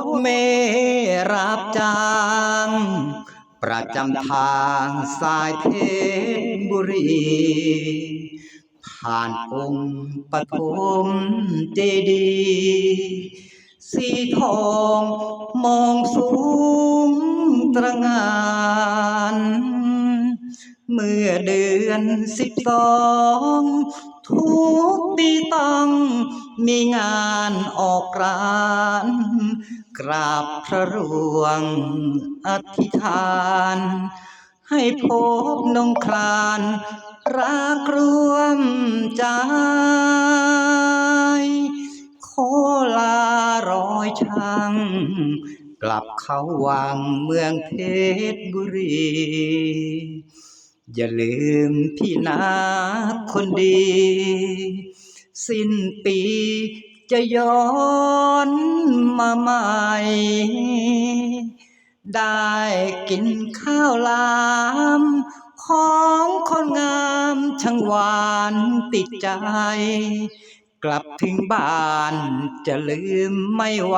ถเมรับจ้าง ประจำทางสายเพชรบุรี ผ่านองค์ปฐมเจดีย์สีทองมองสูงตระงาน เมื่อเดือนสิบสอง ทุกปีต้องมีงานออกราน กราบพระรวงอธิษฐาน ให้พบนงคลานรักรวมใจขอลารอยช่างกลับเข้าวังเมืองเพชรบุรี อย่าลืมพี่นาคนดี สิ้นปีจะย้อนมาใหม่ ได้กินข้าวลามของคนงามช่างหวานติดใจ กลับถึงบ้านจะลืมไม่ไหว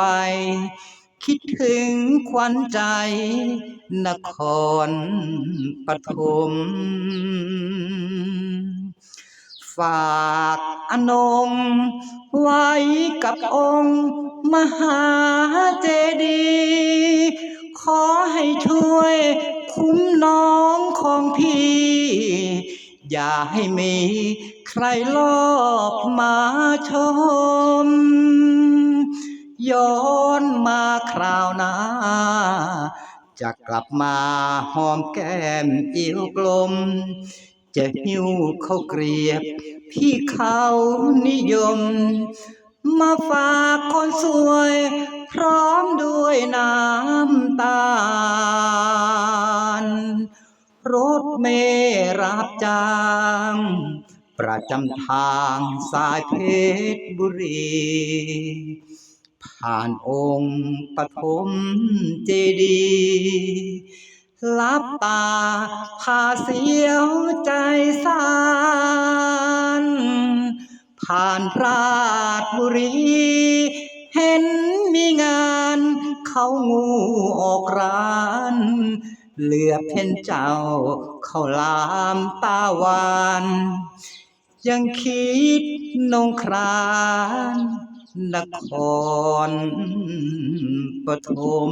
คิดถึงขวัญใจ นครปฐมฝากอนง ไว้กับองค์มหาเจดีย์ขอให้ช่วยคุ้มน้องของพี่ อย่าให้มีใครลอบมาชม ย้อนมาคราวหน้า จะกลับมาหอมแก้มอียวกลม จะหิ้วเข้าเกรียบพี่เขานิยม มาฝากคนสวย พร้อมด้วยน้ำตาล รถเมรับจ้างประจำทางสายเพชรบุรี ผ่านองค์ปฐมเจดีย์ลับตาพาเสียวใจสานผ่านราชบุรี เห็นมีงานเขางูออกร้านเหลือเพ่นเจ้าเขาลามตาหวาน ยังคิดนงคราน นครปฐม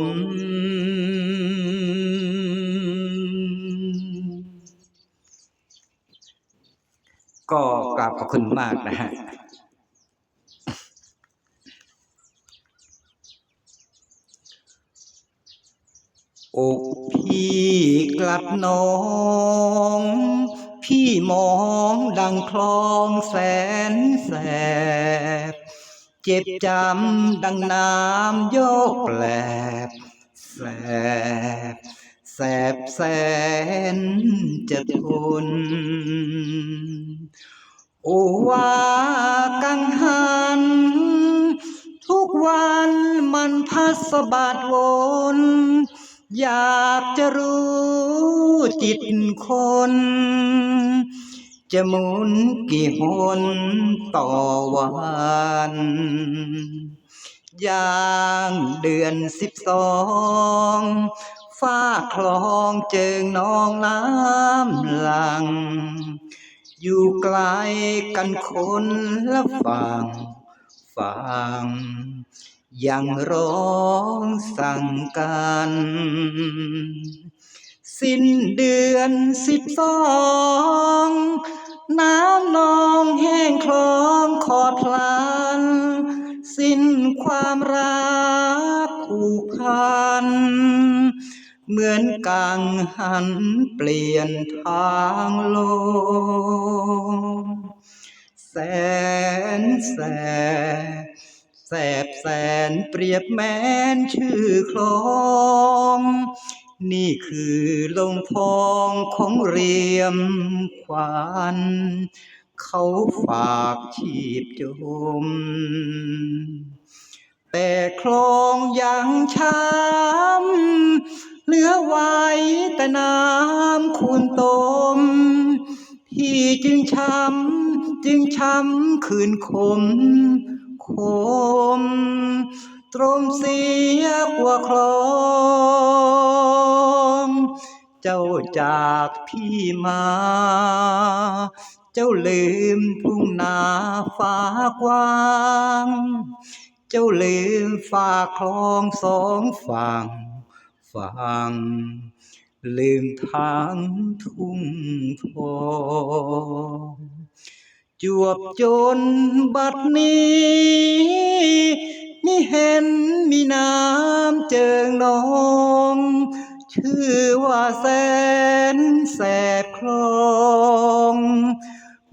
ก็กราบขอบคุณมากนะฮะอกพี่กลัดน้อง พี่มองดังคลองแสนแสบ เจ็บจำดังน้ำโยกแปลบแสบแสบแสนจะทนโอวากังหัน ทุกวันมันพัดสะบาดวนอยากจะรู้จิตคน จะหมุนกี่หนต่อวันย่างเดือนสิบสองฟ้าคลองเจิงนองน้ำหลัง อยู่ไกลกันคนละฝั่งฟังยังร้องสั่งกัน สิ้นเดือนสิบสอง น้ำนองแห้งคลองขอดพลัน สิ้นความรักผูกพัน เหมือนกังหันเปลี่ยนทางลมแสนแสบแสบแสนเปรียบแม้นชื่อคลอง นี่คือลงพองของเรียมควันเขาฝากชีพจม แต่คลองยังช้ำเหลือไว้แต่น้ำคูณตมพี่จึงช้ำจึงช้ำคืนคมคม ตรมเสียกว่าคลอง เจ้าจากพี่มา เจ้าลืมทุ่งนาฟ้ากว้าง เจ้าลืมฝากคลองสองฝั่งฝั่งลืมทางทุ่งทองจวบจนบัดนี้มิเห็นมีน้ำเจิงนอง ชื่อว่าแสนแสบคลอง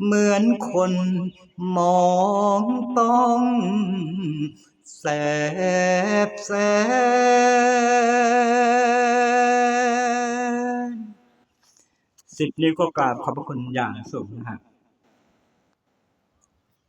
เหมือนคนมองต้องแสบแสนสิบนิ้วก็กราบขอบพระคุณอย่างสูงนะฮะ